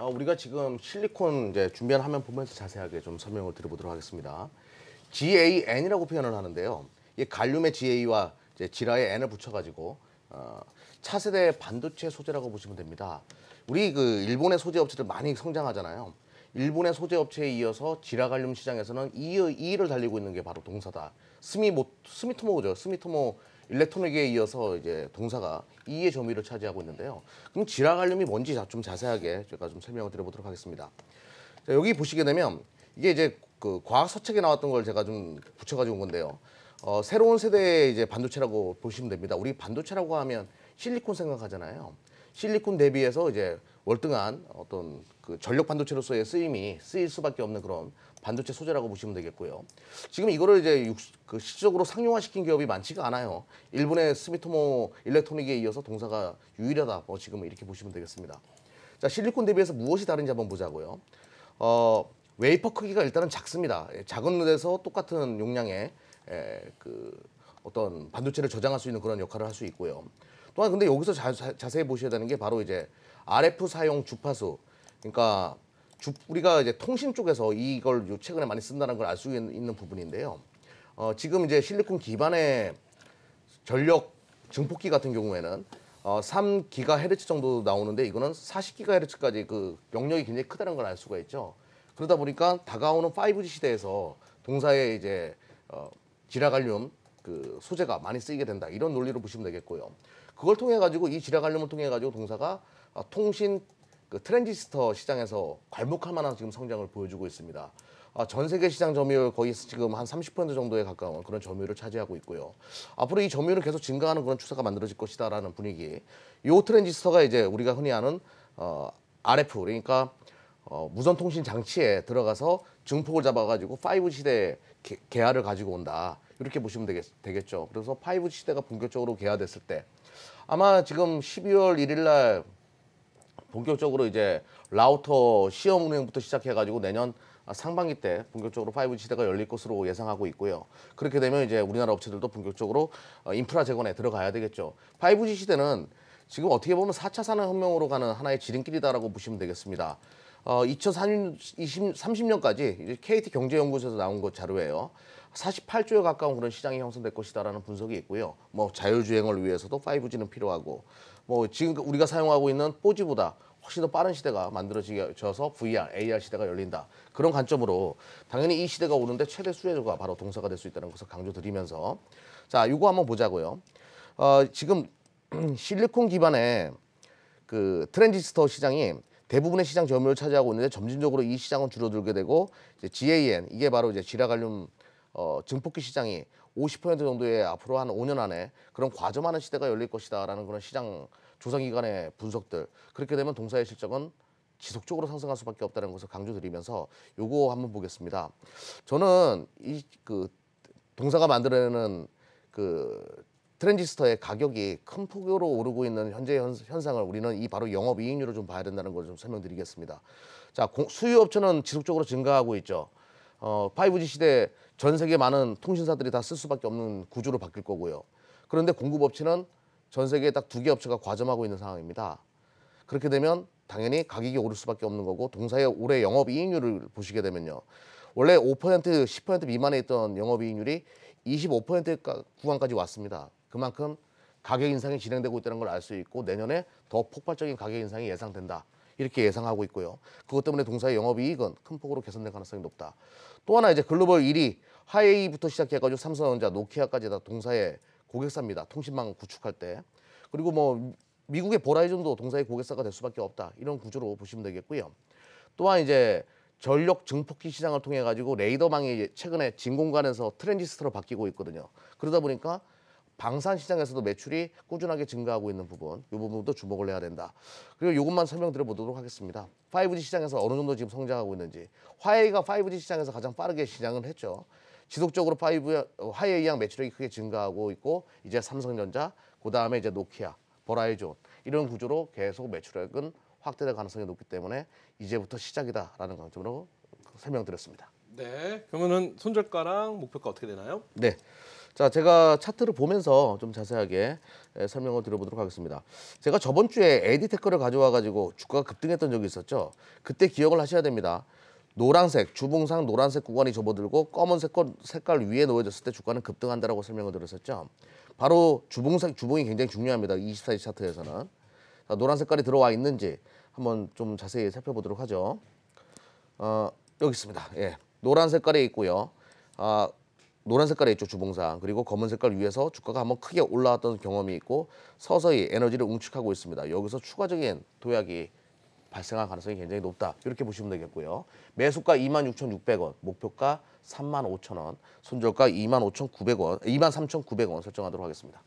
아, 우리가 지금 실리콘 이제 준비한 화면 보면서 자세하게 좀 설명을 드려보도록 하겠습니다. GAN이라고 표현을 하는데요. 이 갈륨의 GA와 이제 지라의 N을 붙여가지고 어, 차세대 반도체 소재라고 보시면 됩니다. 우리 그 일본의 소재 업체들 많이 성장하잖아요. 일본의 소재 업체에 이어서 지라갈륨 시장에서는 2위, 2위 를 달리고 있는 게 바로 동사다. 스미모 스미토모죠. 스미토모 일렉트로닉에 이어서 이제 동사가 2위의 점유율을 차지하고 있는데요. 그럼 지라갈륨이 뭔지 자- 좀 자세하게 제가 좀 설명을 드려보도록 하겠습니다. 자, 여기 보시게 되면 이게 이제 그 과학 서책에 나왔던 걸 제가 좀 붙여가지고 온 건데요. 어, 새로운 세대의 이제 반도체라고 보시면 됩니다. 우리 반도체라고 하면 실리콘 생각하잖아요. 실리콘 대비해서 이제 월등한 어떤 그 전력 반도체로서의 쓰임이 쓰일 수밖에 없는 그런 반도체 소재라고 보시면 되겠고요. 지금 이거를 이제 육- 그 실질적으로 상용화시킨 기업이 많지가 않아요. 일본의 스미토모 일렉트로닉에 이어서 동사가 유일하다. 뭐 지금 이렇게 보시면 되겠습니다. 자, 실리콘 대비해서 무엇이 다른지 한번 보자고요. 어, 웨이퍼 크기가 일단은 작습니다. 예, 작은 데서 똑같은 용량의 에, 그 어떤 반도체를 저장할 수 있는 그런 역할을 할 수 있고요. 또한 근데 여기서 자, 세히 보셔야 되는 게 바로 이제 RF 사용 주파수. 그러니까 주, 우리가 이제 통신 쪽에서 이걸 요 최근에 많이 쓴다는 걸 알 수 있는 부분인데요. 어, 지금 이제 실리콘 기반의 전력 증폭기 같은 경우에는 어, 3GHz 정도 나오는데 이거는 40GHz까지 그 영역이 굉장히 크다는 걸 알 수가 있죠. 그러다 보니까 다가오는 5G 시대에서 동사에 이제 어, 지라갈륨 그 소재가 많이 쓰이게 된다 이런 논리로 보시면 되겠고요. 그걸 통해 가지고 이 지라갈륨을 통해 가지고 동사가 어, 통신 그 트랜지스터 시장에서 괄목할 만한 지금 성장을 보여주고 있습니다. 아, 전 세계 시장 점유율 거의 지금 한 30% 정도에 가까운 그런 점유율을 차지하고 있고요. 앞으로 이 점유율은 계속 증가하는 그런 추세가 만들어질 것이다라는 분위기. 이 트랜지스터가 이제 우리가 흔히 아는 어, RF 그러니까 어, 무선 통신 장치에 들어가서 증폭을 잡아가지고 5G 시대에 개, 개화를 가지고 온다. 이렇게 보시면 되겠, 되겠 죠. 그래서 5G 시대가 본격적으로 개화됐을 때 아마 지금 12월 1일 날 본격적으로 이제 라우터 시험 운행부터 시작해가지고 내년 상반기 때 본격적으로 5G 시대가 열릴 것으로 예상하고 있고요. 그렇게 되면 이제 우리나라 업체들도 본격적으로 어, 인프라 재건에 들어가야 되겠죠. 5G 시대는 지금 어떻게 보면 4차 산업혁명으로 가는 하나의 지름길이다라고 보시면 되겠습니다. 어, 2030년까지 KT 경제연구소에서 나온 것 자료예요. 48조에 가까운 그런 시장이 형성될 것이다라는 분석이 있고요. 뭐 자율주행을 위해서도 5G는 필요하고 뭐 지금 우리가 사용하고 있는 4G보다 훨씬 더 빠른 시대가 만들어져서 VR, AR 시대가 열린다. 그런 관점으로 당연히 이 시대가 오는데 최대 수혜주가 바로 동사가 될 수 있다는 것을 강조드리면서 자, 이거 한번 보자고요. 어, 지금 실리콘 기반의 그 트랜지스터 시장이 대부분의 시장 점유율을 차지하고 있는데 점진적으로 이 시장은 줄어들게 되고 이제 GAN 이게 바로 이제 지라갈륨 어, 증폭기 시장이 50% 정도의 앞으로 한 5년 안에 그런 과점하는 시대가 열릴 것이다라는 그런 시장 조사기관의 분석들 그렇게 되면 동사의 실적은 지속적으로 상승할 수밖에 없다는 것을 강조드리면서 요거 한번 보겠습니다. 저는 이 그 동사가 만들어내는 그 트랜지스터의 가격이 큰 폭으로 오르고 있는 현재 현, 현상을 우리는 이 바로 영업 이익률을 좀 봐야 된다는 걸 좀 설명드리겠습니다. 자, 공, 수요 업체는 지속적으로 증가하고 있죠. 어, 5G 시대 전 세계 많은 통신사들이 다 쓸 수밖에 없는 구조로 바뀔 거고요. 그런데 공급 업체는 전 세계에 딱 두 개 업체가 과점하고 있는 상황입니다. 그렇게 되면 당연히 가격이 오를 수밖에 없는 거고 동사의 올해 영업 이익률을 보시게 되면요. 원래 5% 10% 미만에 있던 영업 이익률이 25% 구간까지 왔습니다. 그만큼 가격 인상이 진행되고 있다는 걸 알 수 있고 내년에 더 폭발적인 가격 인상이 예상된다. 이렇게 예상하고 있고요. 그것 때문에 동사의 영업이익은 큰 폭으로 개선될 가능성이 높다. 또 하나 이제 글로벌 1위 화웨이부터 시작해가지고 삼성전자, 노키아까지 다 동사의 고객사입니다. 통신망 구축할 때. 그리고 뭐 미국의 보라이전도 동사의 고객사가 될 수밖에 없다. 이런 구조로 보시면 되겠고요. 또한 이제 전력 증폭기 시장을 통해 가지고 레이더망이 최근에 진공관에서 트랜지스터로 바뀌고 있거든요. 그러다 보니까 방산 시장에서도 매출이 꾸준하게 증가하고 있는 부분, 이 부분도 주목을 해야 된다. 그리고 이것만 설명드려 보도록 하겠습니다. 5G 시장에서 어느 정도 지금 성장하고 있는지. 화웨이가 5G 시장에서 가장 빠르게 시장을 했죠. 지속적으로 5 화웨이 양 매출액이 크게 증가하고 있고 이제 삼성전자, 그 다음에 이제 노키아, 버라이존 이런 구조로 계속 매출액은 확대될 가능성이 높기 때문에 이제부터 시작이다라는 관점으로 설명드렸습니다. 네. 그러면은 손절가랑 목표가 어떻게 되나요? 네. 자, 제가 차트를 보면서 좀 자세하게 에, 설명을 드려보도록 하겠습니다. 제가 저번 주에 에디테크를 가져와 가지고 주가가 급등했던 적이 있었죠. 그때 기억을 하셔야 됩니다. 노란색 주봉상 노란색 구간이 접어들고 검은색 건- 색깔 위에 놓여졌을 때 주가는 급등한다라고 설명을 드렸었죠. 바로 주봉색 주봉이 굉장히 중요합니다. 24시 차트에서는 자, 노란 색깔이 들어와 있는지 한번 좀 자세히 살펴보도록 하죠. 어, 여기 있습니다. 예. 노란 색깔에 있고요. 아, 노란 색깔에 있죠, 주봉상. 그리고 검은 색깔 위에서 주가가 한번 크게 올라왔던 경험이 있고 서서히 에너지를 웅축하고 있습니다. 여기서 추가적인 도약이 발생할 가능성이 굉장히 높다. 이렇게 보시면 되겠고요. 매수가 26,600원, 목표가 35,000원, 손절가 25,900원, 23,900원 설정하도록 하겠습니다.